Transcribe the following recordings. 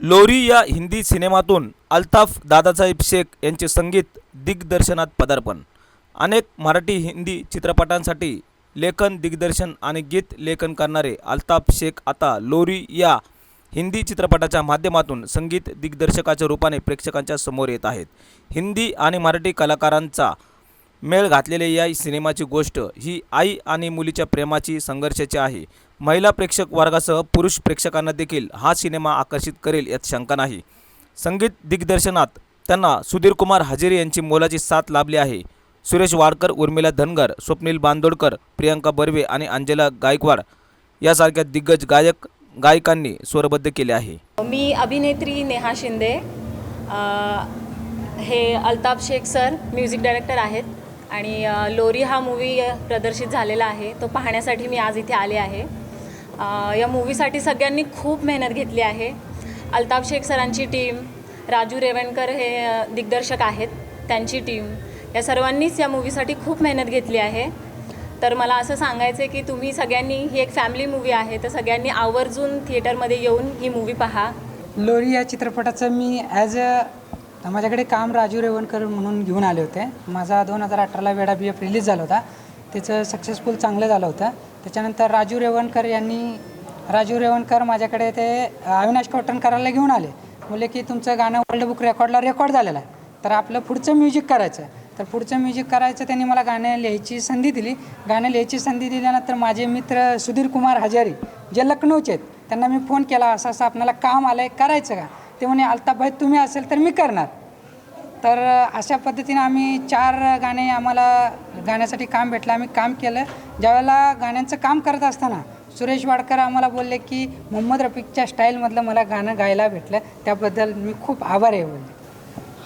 लोरी या हिंदी सिनेमातून अल्ताफ दादासाहेब शेख यांचे संगीत दिग्दर्शनात पदार्पण. अनेक मराठी हिंदी चित्रपटांसाठी लेखन दिग्दर्शन आणि गीत लेखन करणारे अल्ताफ शेख आता लोरी या हिंदी चित्रपटाच्या माध्यमातून संगीत दिग्दर्शकाच्या रूपाने प्रेक्षकांच्या समोर येत आहेत. हिंदी आणि मराठी कलाकारांचा मेळ घातलेल्या या सिनेमाची गोष्ट ही आई आणि मुलीच्या प्रेमाची संघर्षाची आहे. महिला प्रेक्षक वर्गासह पुरुष प्रेक्षकांना देखील हा सिनेमा आकर्षित करेल यात शंका नाही. संगीत दिग्दर्शनात त्यांना सुधीर कुमार हजेरी यांची मोलाची साथ लाभली आहे. सुरेश वाडकर उर्मिला धनगर स्वप्नील बांदोडकर प्रियंका बर्वे आणि अंजला गायकवाड यासारख्या दिग्गज गायक गायकांनी स्वरबद्ध केले आहे. मी अभिनेत्री नेहा शिंदे हे Altaf Shaikh sir music director आहेत आणि लोरी हा मूवी प्रदर्शित झालेला आहे. तो पाहण्यासाठी मी आज इथे आले आहे. या मूवीसाठी सगळ्यांनी खूप मेहनत घेतली आहे. अल्ताफ शेख सरांची टीम राजू रेवणकर हे दिग्दर्शक आहेत त्यांची टीम या सर्वांनीच या मूवीसाठी खूप मेहनत घेतली आहे. तर मला असं सांगायचं आहे की तुम्ही सगळ्यांनी ही एक फॅमिली मूवी आहे तर सगळ्यांनी आवर्जून थिएटरमध्ये येऊन ही मूवी पहा. लोरी या चित्रपटाचं मी ॲज अ माझ्याकडे काम राजू रेवणकर म्हणून घेऊन आले होते. माझा दोन हजार अठराला वेडा बी एफ रिलीज झाला होता. त्याचं सक्सेसफुल चांगलं झालं होतं. त्याच्यानंतर राजू रेवणकर यांनी राजू रेवणकर माझ्याकडे ते अविनाश करायला घेऊन आले. बोलले की तुमचं गाणं वर्ल्ड बुक रेकॉर्डला रेकॉर्ड झालेलं आहे. तर आपलं पुढचं म्युझिक करायचं. तर पुढचं म्युझिक करायचं त्यांनी मला गाणं लिहायची संधी दिली. गाणं लिहायची संधी दिल्यानंतर माझे मित्र सुधीर कुमार हजारी जे लखनौचे आहेत त्यांना मी फोन केला असं असं आपल्याला काम आलं आहे करायचं का? ते म्हणे अल्ताफभाई तुम्ही असेल तर मी करणार. तर अशा पद्धतीने आम्ही चार गाणे आम्हाला गाण्यासाठी काम भेटलं. आम्ही काम केलं. ज्यावेळेला गाण्यांचं काम करत असताना सुरेश वाडकर आम्हाला बोलले की मोहम्मद रफीकच्या स्टाईलमधलं मला गाणं गायला भेटलं. त्याबद्दल मी खूप आभार आहे बोलले.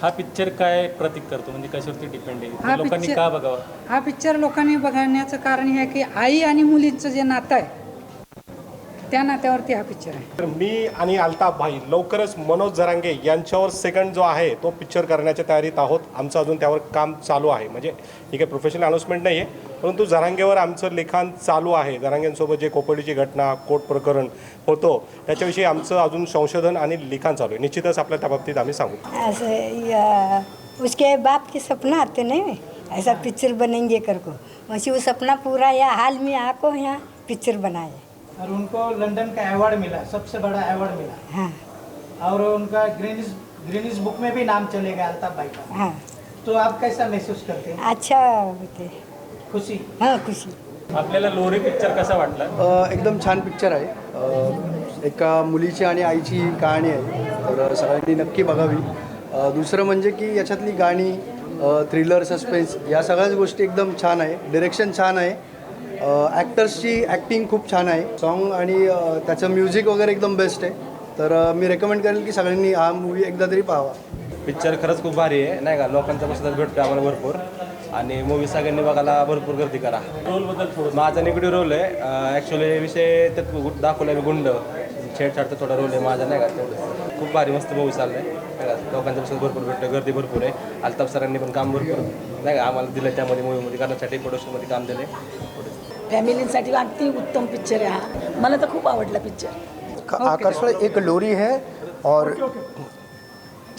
हा पिक्चर काय प्रतीक करतो? म्हणजे कशावरती डिपेंड आहे? हा तर लोकांनी picture- का बघावं? हा पिक्चर लोकांनी बघण्याचं कारण हे आहे की आई आणि मुलींचं जे नातं आहे त्या नात्यावरती हा पिक्चर आहे. तर मी आणि अल्ताफ भाई लवकरच मनोज जरांगे यांच्यावर सेकंड जो आहे तो पिक्चर करण्याच्या तयारीत आहोत. आमचं अजून त्यावर काम चालू आहे. म्हणजे ही काही प्रोफेशनल अनाऊन्समेंट नाही आहे परंतु जरांगेवर आमचं लिखाण चालू आहे. जरांगेंसोबत जे कोपडीची घटना कोर्ट प्रकरण होतो त्याच्याविषयी आमचं अजून संशोधन आणि लिखाण चालू आहे. निश्चितच आपल्या त्या बाबतीत आम्ही सांगू. ऐसे या, उसके बाप के सपना आते नहीं ऐसा पिक्चर बनेंगे कर को। वैसे वो सपना पूरा या हाल में आको यहाँ पिक्चर बनाए। और उनको लंदन का अवार्ड मिला सबसे बड़ा अवार्ड मिला। हाँ। और उनका ग्रीनिस ग्रीनिस बुक में भी नाम चलेगा अल्ताफ भाई का। हाँ। तो आप कैसा महसूस करते हैं? अच्छा होते खुशी? हाँ खुशी। आपल्याला लोरी पिक्चर कसा वाटला? अ, एकदम छान पिक्चर आहे. अ, एका मुलीची आणि आईची कहाणी आहे. तर सगळ्यांनी नक्की बघावी. अ, दुसरं म्हणजे की याच्यातली गाणी थ्रिलर सस्पेन्स या सगळ्याच गोष्टी एकदम छान आहे. डिरेक्शन छान आहे. ॲक्टर्सची ॲक्टिंग खूप छान आहे. सॉन्ग आणि त्याचं म्युझिक वगैरे एकदम बेस्ट आहे. तर मी रेकमेंड करेल की सगळ्यांनी हा मूवी एकदा तरी पाहावा. पिक्चर खरंच खूप भारी आहे नाही का? लोकांचा प्रतिसाद भेटतो आम्हाला भरपूर. आणि मूवी सगळ्यांनी बघायला भरपूर गर्दी करा. रोलबद्दल थोडं माझा निगेटिव्ह रोल आहे. ॲक्च्युली विषय त्यात गु- दाखवला मी गुंड. छेडछाडचा थोडा रोल आहे माझा नाही का? तेवढं खूप भारी मस्त मूवी चाललं आहे नाही का? लोकांचा प्रतिसाद भरपूर भेटतो गर्दी भरपूर आहे. अल्ताफ सरांनी पण काम भरपूर नाही का? आम्हाला दिलं त्यामध्ये मूवीमध्ये करण्यासाठी प्रोडक्शनमध्ये काम दिलं आहे फॅमिलीसाठी अति उत्तम पिक्चर आहे हा. मला तर खूप आवडला पिक्चर आकर्षण एक लोरी है और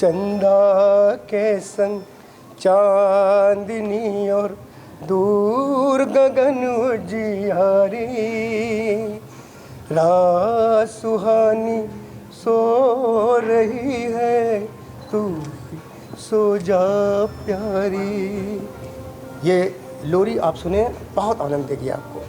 चंदा के संग चांदनी और दूर गगन उजियारी। रा सुहानी सो रही है तू सो जा प्यारी। ये लोरी आप सुने बहुत आनंद देगी आपको।